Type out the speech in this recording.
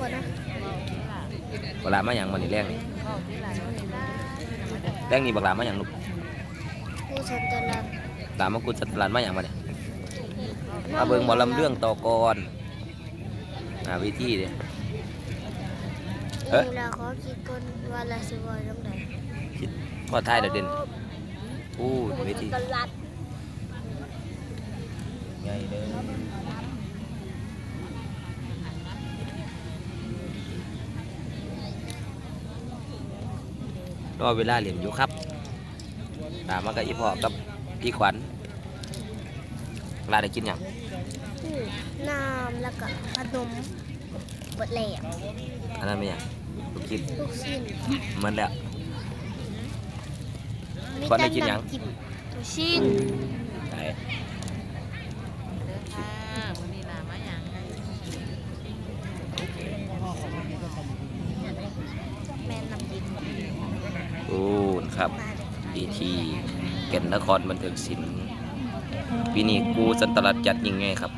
ก่อนนะบักลามาหยังมันนี่แรงนี่แรงนี่บักลามาหยังลูกผู้ชนตะลังลามากุศลานมาหยังมาเนี่ยมาเบิ่งหมอลำเรื่องต่อกรอ่าวิธีเด้เอ๊ะเวลาขอคิดก่อนว่าละสิบอยตรงไหนพอท้ายเดี๋ยวเด่นอู้วิธีตะลัดใหญ่เลย รอเวลาเรียนอยู่ครับตามมากับอีพ่อกับพี่ขวัญลาได้กินอย่างอืมน้ำแล้วก็ขนมเบดแหลกอันนั้นไม่อย่างลูกกินลูกชิ้นเหมันแล้วมีขวัญได้กินหยังำจิ้มลูกชิ้นไหน เด้อค่ะวันนี้ลามาหยัง แม่น้ำจิ้ม โอ้ครับดีทีเก่นนครบันเทิงศิลป์ปีนี้กูสันตลัดจัดยิ่งไงครับ